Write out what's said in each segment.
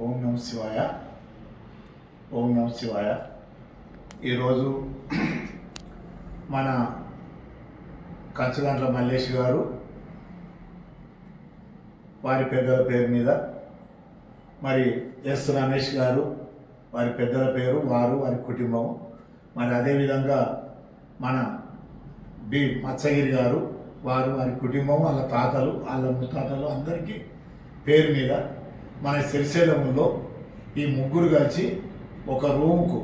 ఓం నమ శివాయ. ఓం నమ శివాయ. ఈరోజు మన కంచుగంట్ల మల్లేష్ గారు వారి పెద్దల పేరు మీద మరి ఎస్ రమేష్ గారు వారి పెద్దల పేరు వారు వారి కుటుంబం. మరి అదేవిధంగా మన బి మత్సగిరి గారు వారు వారి కుటుంబం వాళ్ళ తాతలు వాళ్ళ ముత్తాతలు అందరికీ పేరు మీద మన శ్రీశైలంలో ఈ ముగ్గురు కలిసి ఒక రూమ్కు.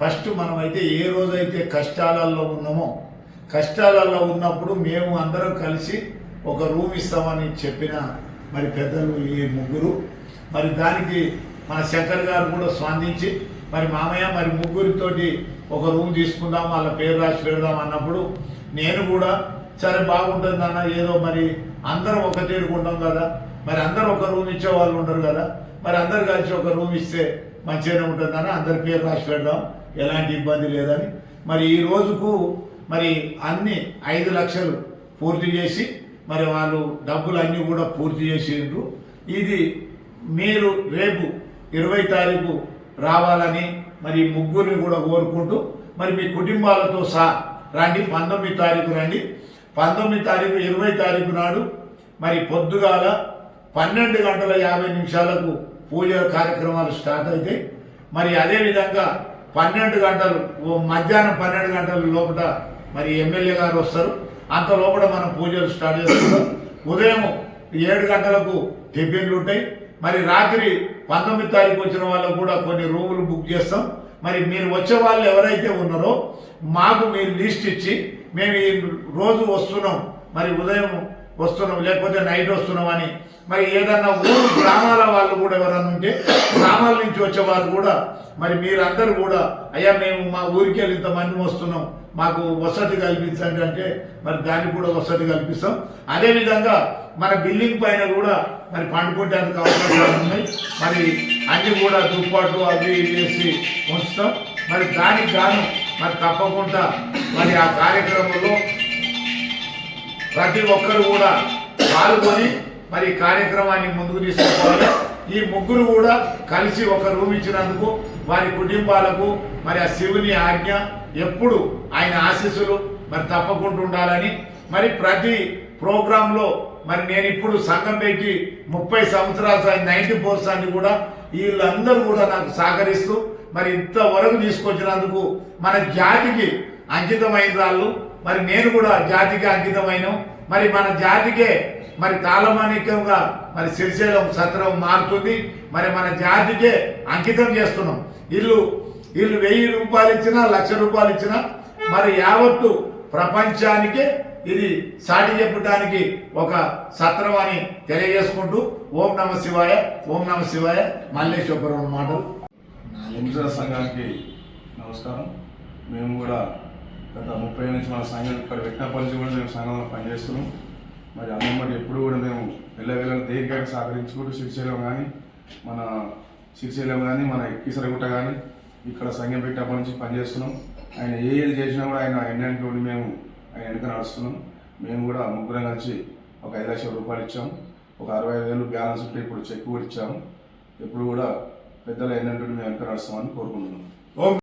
ఫస్ట్ మనమైతే ఏ రోజైతే కష్టాలలో ఉన్నామో కష్టాలలో ఉన్నప్పుడు మేము అందరం కలిసి ఒక రూమ్ ఇస్తామని చెప్పిన మరి పెద్దలు ఈ ముగ్గురు. మరి దానికి మన శంకర్ గారు కూడా స్పందించి మరి మామయ్య మరి ముగ్గురితోటి ఒక రూమ్ తీసుకుందాం వాళ్ళ పేరు రాసి పెడదాం అన్నప్పుడు నేను కూడా సరే బాగుంటుంది అన్న ఏదో మరి అందరం ఒక తీరుకుంటాం కదా? మరి అందరూ ఒక రూమ్ ఇచ్చే వాళ్ళు ఉండరు కదా? మరి అందరు కలిసి ఒక రూమ్ ఇస్తే మంచిగానే ఉంటుందని అందరి పేరు రాసి పెడదాం ఎలాంటి ఇబ్బంది లేదని. మరి ఈ రోజుకు మరి అన్ని ఐదు లక్షలు పూర్తి చేసి మరి వాళ్ళు డబ్బులు అన్నీ కూడా పూర్తి చేసిండ్రు. ఇది మీరు రేపు ఇరవై తారీఖు రావాలని మరి ముగ్గురిని కూడా కోరుకుంటూ మరి మీ కుటుంబాలతో సహా రండి పంతొమ్మిది తారీఖు రండి. పంతొమ్మిది తారీఖు ఇరవై తారీఖు నాడు మరి పొద్దుగాల పన్నెండు గంటల యాభై నిమిషాలకు పూజ కార్యక్రమాలు స్టార్ట్ అవుతాయి మరి అదేవిధంగా పన్నెండు గంటలు మధ్యాహ్నం పన్నెండు గంటల లోపల మరి ఎమ్మెల్యే గారు వస్తారు. అంత లోపల మనం పూజలు స్టార్ట్ చేస్తున్నాం. ఉదయం ఏడు గంటలకు టిఫిన్లు ఉంటాయి. మరి రాత్రి పంతొమ్మిది తారీఖు వచ్చిన వాళ్ళకు కూడా కొన్ని రూములు బుక్ చేస్తాం. మరి మీరు వచ్చే వాళ్ళు ఎవరైతే ఉన్నారో మాకు మీరు లిస్ట్ ఇచ్చి మేము ఈ రోజు వస్తున్నాం. మరి ఉదయం వస్తున్నాం లేకపోతే నైట్ వస్తున్నాం అని. మరి ఏదన్నా ఊరు గ్రామాల వాళ్ళు కూడా ఎవరన్నా ఉంటే గ్రామాల నుంచి వచ్చేవారు కూడా మరి మీరందరూ కూడా అయ్యా మేము మా ఊరికి వెళ్ళి ఇంతమంది వస్తున్నాం మాకు వసతి కల్పించండి అంటే మరి దానికి కూడా వసతి కల్పిస్తాం. అదేవిధంగా మన బిల్డింగ్ పైన కూడా మరి పండుకోవడానికి అవకాశాలు ఉన్నాయి. మరి అన్ని కూడా దుప్పాట్లు అవి ఇవి వేసి ఉంచుతాం. మరి దానికి గాను మరి తప్పకుండా మరి ఆ కార్యక్రమంలో ప్రతి ఒక్కరు కూడా పాల్గొని మరి కార్యక్రమాన్ని ముందుకు తీసుకుపోవాలి. ఈ ముగ్గురు కూడా కలిసి ఒక రూమ్ ఇచ్చినందుకు వారి కుటుంబాలకు మరి ఆ శివుని ఆజ్ఞ ఎప్పుడు ఆయన ఆశీస్సులు మరి తప్పకుండా ఉండాలని మరి ప్రతి ప్రోగ్రాంలో మరి నేను ఇప్పుడు సంఘం పెట్టి ముప్పై సంవత్సరాలు నైన్టీ ఫోర్స్ అని కూడా వీళ్ళందరూ కూడా నాకు సహకరిస్తూ మరి ఇంతవరకు తీసుకొచ్చినందుకు మన జాతికి అంకితమైన వాళ్ళు మరి నేను కూడా జాతికి అంకితమైన. మరి మన జాతికే మరి కాలమానికంగా మరి శ్రీశైలం సత్రం మారుతుంది. మరి మన జాతికే అంకితం చేస్తున్నాం. ఇల్లు వీళ్ళు వెయ్యి రూపాయలు ఇచ్చినా లక్ష రూపాయలు ఇచ్చినా మరి యావత్తు ప్రపంచానికే ఇది సాటి చెప్పడానికి ఒక సత్రం అని తెలియజేసుకుంటూ ఓం నమ శివాయ ఓం నమ శివాయ మల్లేశ్వరం మాటలు. హింస సంఘానికి నమస్కారం. మేము కూడా గత ముప్పై ఏళ్ళ నుంచి మన సంఘం ఇక్కడ వెక్కపల్లి నుంచి కూడా మేము సంఘంలో పనిచేస్తున్నాం. మరి అమ్మమ్మడి ఎప్పుడు కూడా మేము వెళ్ళవేళ దేనికైనా సహకరించుకుంటూ శ్రీశైలం కానీ మన శ్రీశైలం కానీ మన కీసరగుట్ట కానీ ఇక్కడ సంఘం పెట్టినప్పటి నుంచి పనిచేస్తున్నాం. ఆయన ఏ ఏది చేసినా కూడా ఆయన ఎన్నంటి ఉండి మేము ఆయన వెనుక నడుస్తున్నాం. మేము కూడా ముగ్గురం కలిసి ఒక ఐదు లక్షల రూపాయలు ఇచ్చాం. ఒక అరవై వేలు బ్యాలెన్స్ ఉంటే ఇప్పుడు చెక్ కూడా ఇచ్చాము ఎప్పుడు కూడా పెద్దలు ఏంటంటే మేము వెనుక నడుస్తామని కోరుకుంటున్నాం. ఓకే